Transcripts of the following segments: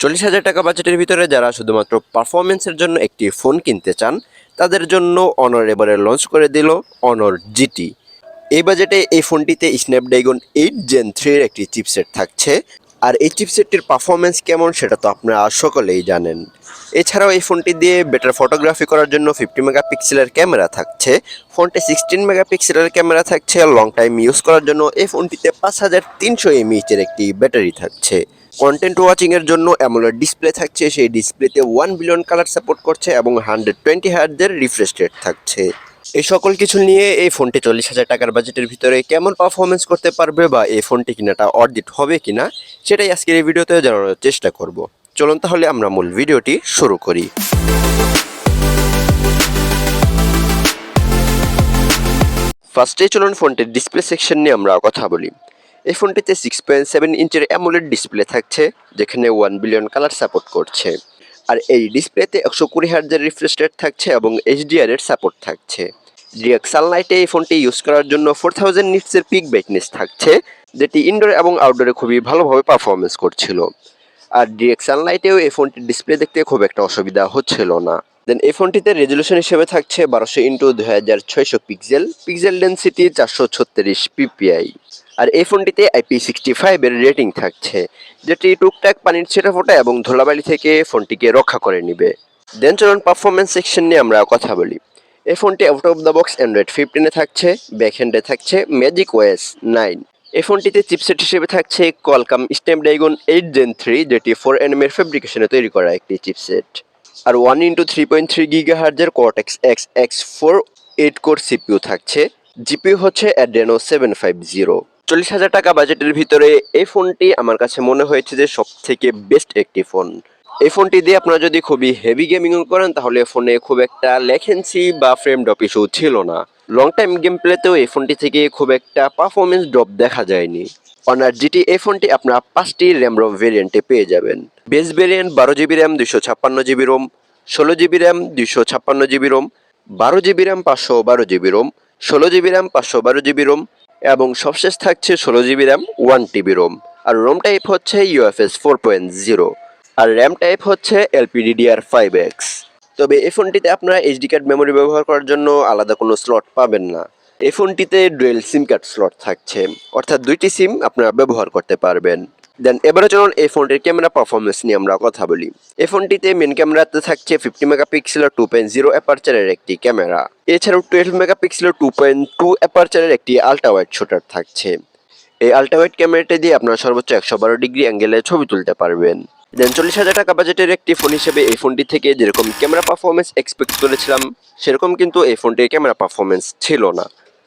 চল্লিশ হাজার টাকা বাজেটের ভিতরে যারা শুধুমাত্র পারফরমেন্সের জন্য একটি ফোন কিনতে চান, তাদের জন্য অনর এবারে লঞ্চ করে দিল অনর জিটি এই বাজেটে এই ফোনটিতে স্ন্যাপড্রাগন এইট জেন থ্রির একটি চিপসেট থাকছে। আর এই চিপসেটটির পারফরমেন্স কেমন সেটা তো আপনারা সকলেই জানেন। এছাড়াও এই ফোনটি দিয়ে বেটার ফটোগ্রাফি করার জন্য ফিফটি মেগাপিক্সেলের ক্যামেরা থাকছে। ফোনটি সিক্সটিন মেগাপিক্সেলের ক্যামেরা থাকছে। লং টাইম ইউজ করার জন্য এই ফোনটিতে পাঁচ হাজার তিনশো এমএইচের একটি ব্যাটারি থাকছে। কন্টেন্ট ওয়াচিং এর জন্য অ্যামোলেড ডিসপ্লে থাকছে। সেই ডিসপ্লেতে ওয়ান বিলিয়ন কালার সাপোর্ট করছে এবং হান্ড্রেড টোয়েন্টি হার্ডদের রিফ্রেশ রেট থাকছে। এই সকল কিছু নিয়ে এই ফোনটি চল্লিশ হাজার টাকার বাজেটের ভিতরে কেমন পারফরমেন্স করতে পারবে বা এই ফোনটি কিনাটা অর্ডিট হবে কিনা, সেটাই আজকের এই ভিডিওতে জানানোর চেষ্টা করব। চলুন তাহলে আমরা মূল ভিডিওটি শুরু করি। ফার্স্টে চলুন ফোনটির ডিসপ্লে সেকশন নিয়ে আমরা কথা বলি। এই ফোনটিতে সিক্স পয়েন্ট সেভেন ইঞ্চের অ্যামোলেড ডিসপ্লে থাকছে, যেখানে ওয়ান বিলিয়ন কালার সাপোর্ট করছে। আর এই ডিসপ্লেতে একশো কুড়ি হার্জের রিফ্রেশ রেট থাকছে এবং এইচডিআর এর সাপোর্ট থাকছে। ডিরেক্ট সানলাইটে এই ফোনটি ইউজ করার জন্য ফোর থাউজেন্ড নিটসের পিক ব্রাইটনেস থাকছে, যেটি ইনডোর এবং আউটডোরে খুবই ভালোভাবে পারফরমেন্স করছিল। আর ডিরেক্ট সানলাইটেও এই ফোনটির ডিসপ্লে দেখতে খুব একটা অসুবিধা হচ্ছিল না। দেন এই ফোনটিতে রেজলিউশন হিসেবে থাকছে বারোশো ইন্টু দুই হাজার ছয়শো পিক্সেল পিক্সেল ডেন্সিটি চারশো ছত্রিশ পিপিআই আর এই ফোনটিতে আইপি সিক্সটি ফাইভের রেটিং থাকছে, যেটি টুকটাক পানির ছেটা ফোটা এবং ধুলাবালি থেকে ফোনটিকে রক্ষা করে নিবে। দেন চলুন পারফরমেন্স সেকশন নিয়ে আমরা কথা বলি। এই ফোনটি out of the box Android ফিফটিনে থাকছে ব্যাকহ্যান্ডে থাকছে ম্যাজিক ওয়েস নাইন এই ফোনটিতে চিপসেট হিসেবে থাকছে Qualcomm Snapdragon eight Gen three যেটি ফোর এনএমের ফেব্রিকেশনে তৈরি করা একটি চিপসেট আর one into three point three giga হার্জের Cortex X X four eight core CPU থাকছে জিপিউ হচ্ছে অ্যাড্রেনো সেভেন ফাইভ জিরো চল্লিশ হাজার টাকা বাজেটের ভিতরে এই ফোনটি আমার কাছে মনে হয়েছে যে সব থেকে বেস্ট একটি ফোন এই ফোনটি দিয়ে আপনারা যদি খুবই হেভি গেমিং করেন, তাহলে ফোনে খুব একটা লেখেন্সি বা ফ্রেম ড্রপ ইস্যু ছিল না। লং টাইম গেম প্লেতেও এই ফোনটি থেকে খুব একটা পারফরমেন্স ড্রপ দেখা যায়নি। অনার জিটি এই ফোনটি আপনারা পাঁচটি র্যাম রোম ভেরিয়েন্টে পেয়ে যাবেন। বেস ভেরিয়েন্ট বারো জিবি র্যাম দুশো ছাপ্পান্ন জিবি রোম ষোলো জিবি র্যাম দুশো ছাপ্পান্ন জিবি রোম বারো জিবি র্যাম পাঁচশো বারো জিবি রোম ষোলো জিবি র্যাম পাঁচশো বারো জিবি রোম এবং সবশেষ থাকছে ষোলো GB RAM one TB ROM আর রোম টাইপ হচ্ছে ইউএফএস ফোর পয়েন্ট জিরো আর র্যাম টাইপ হচ্ছে এলপিডিডিআর ফাইভ এক্স তবে এই ফোনটিতে আপনারা এইচডি কার্ড মেমোরি ব্যবহার করার জন্য আলাদা কোনো স্লট পাবেন না। এই ফোনটিতে ডুয়েল সিম কার্ড স্লট থাকছে। অর্থাৎ দুইটি সিম আপনারা ব্যবহার করতে পারবেন। দেন এবারে চলুন এই ফোনটির ক্যামেরা পারফরমেন্স নিয়ে আমরা কথা বলি। এই ফোনটিতে মেন ক্যামেরাতে থাকছে ফিফটি মেগাপিক্সেলের টু পয়েন্ট জিরো অ্যাপারচারের একটি ক্যামেরা এছাড়াও টুয়েলভ মেগাপিক্সেলের টু পয়েন্ট টু অ্যাপারচারের একটি আলট্রা ওয়াইড শুটার থাকছে। এই আলট্রা ওয়াইড ক্যামেরাটি দিয়ে আপনারা সর্বোচ্চ একশো বারো ডিগ্রি অ্যাঙ্গেলে ছবি তুলতে পারবেন। দেন চল্লিশ হাজার টাকা বাজেটের একটি ফোন হিসেবে এই ফোনটি থেকে যেরকম ক্যামেরা পারফরমেন্স এক্সপেক্ট করেছিলাম, সেরকম কিন্তু এই ফোনটির ক্যামেরা পারফরমেন্স ছিল না।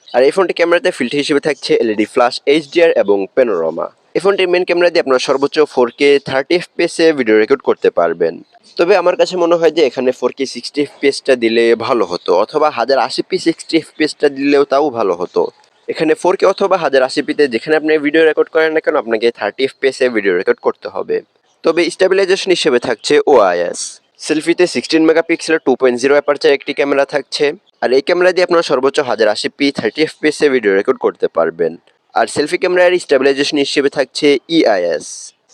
আর এই ফোনটি ক্যামেরাতে ফিল্টার হিসেবে থাকছে এলইডি ফ্ল্যাশ এইচডিআর এবং প্যানোরামা এই ফোনটির মেন ক্যামেরা দিয়ে আপনারা সর্বোচ্চ ফোর কে থার্টি এফপিএসে ভিডিও রেকর্ড করতে পারবেন। তবে আমার কাছে মনে হয় যে এখানে ফোর কে সিক্সটি এফপিএসটা দিলে ভালো হতো, অথবা হাজার আশি পি সিক্সটি এফপিএসটা দিলেও তাও ভালো হতো। এখানে ফোর কে অথবা হাজার আশি পিতে যেখানে আপনি ভিডিও রেকর্ড করেন না কেন, আপনাকে থার্টি এফপিএসে ভিডিও রেকর্ড করতে হবে। তবে স্টেবিলাইজেশন হিসেবে থাকছে ওআইএস সেলফিতে সিক্সটিন মেগাপিক্সেলের টু পয়েন্ট জিরো অ্যাপারচার একটি ক্যামেরা থাকছে। আর এই ক্যামেরা দিয়ে আপনারা সর্বোচ্চ হাজার আশি পি থার্টি এফপিএসে ভিডিও রেকর্ড করতে পারবেন। আর সেলফি ক্যামেরার স্টেবিলাইজেশন হিসেবে থাকছে E ইআইএস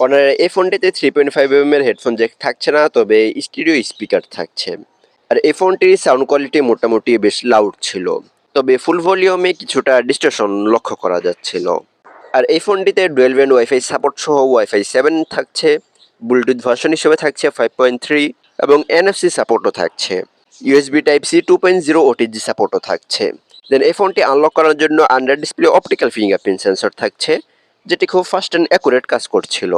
অনার এই ফোনটিতে থ্রি পয়েন্ট ফাইভ এম এর হেডফোন জ্যাক থাকছে না, তবে স্টিরিও স্পিকার থাকছে। আর এই ফোনটির সাউন্ড কোয়ালিটি মোটামুটি বেশ লাউড ছিল, তবে ফুল ভলিউমে কিছুটা ডিস্ট্রেশন লক্ষ্য করা যাচ্ছিল। আর এই ফোনটিতে ডুয়েল ব্যান্ড ওয়াইফাই সাপোর্ট সহ ওয়াইফাই সেভেন থাকছে ব্লুটুথ ভার্সন হিসেবে থাকছে ফাইভ পয়েন্ট থ্রি এবং এনএফসি সাপোর্টও থাকছে। USB type C two point zero OTG সাপোর্টও থাকছে। দেন এই ফোনটি আনলক করার জন্য under display optical fingerprint sensor থাকছে, যেটি খুব ফাস্ট অ্যান্ড অ্যাকুরেট কাজ করছিল।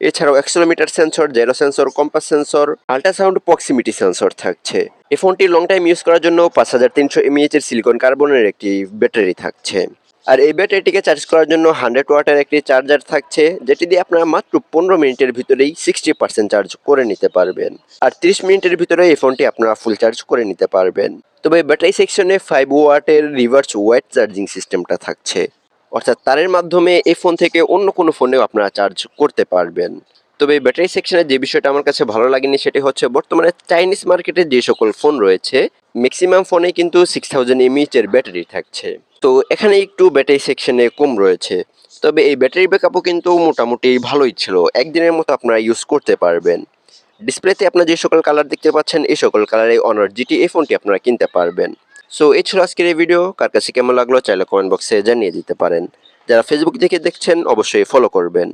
এছাড়াও accelerometer sensor gyro sensor compass sensor ultrasound proximity sensor থাকছে। এই ফোনটি লং টাইম ইউজ করার জন্য পাঁচ হাজার তিনশো এমএএচ এর সিলিকন কার্বনের একটি ব্যাটারি থাকছে। আর এই ব্যাটারিটিকে চার্জ করার জন্য হান্ড্রেড ওয়াটের একটি চার্জার থাকছে, যেটি দিয়ে আপনারা মাত্র পনেরো মিনিটের ভিতরেই সিক্সটি পার্সেন্ট চার্জ করে নিতে পারবেন। আর তিরিশ মিনিটের ভিতরে এই ফোনটি আপনারা ফুল চার্জ করে নিতে পারবেন। তবে ব্যাটারি সেকশনে ফাইভ ওয়াটের রিভার্স ওয়েট চার্জিং সিস্টেমটা থাকছে। অর্থাৎ তারের মাধ্যমে এই ফোন থেকে অন্য কোনো ফোনেও আপনারা চার্জ করতে পারবেন। তবে এই ব্যাটারি সেকশনে যে বিষয়টা আমার কাছে ভালো লাগেনি সেটি হচ্ছে বর্তমানে চাইনিজ মার্কেটে যে সকল ফোন রয়েছে ম্যাক্সিমাম ফোনে কিন্তু সিক্স থাউজেন্ড এমএইচ এর ব্যাটারি থাকছে। তো এখানে একটু ব্যাটারি সেকশনে কম রয়েছে। তবে এই ব্যাটারি ব্যাকআপও কিন্তু মোটামুটি ভালোই ছিল। একদিনের মতো আপনারা ইউজ করতে পারবেন। ডিসপ্লেতে আপনারা যে সকল কালার দেখতে পাচ্ছেন, এই সকল কালারে অনার জিটি এই ফোনটি আপনারা কিনতে পারবেন। সো এই ছিল আজকের এই ভিডিও কার কাছে কেমন লাগল, চাইলে কমেন্ট বক্সে জানিয়ে দিতে পারেন। যারা ফেসবুক থেকে দেখছেন, অবশ্যই ফলো করবেন।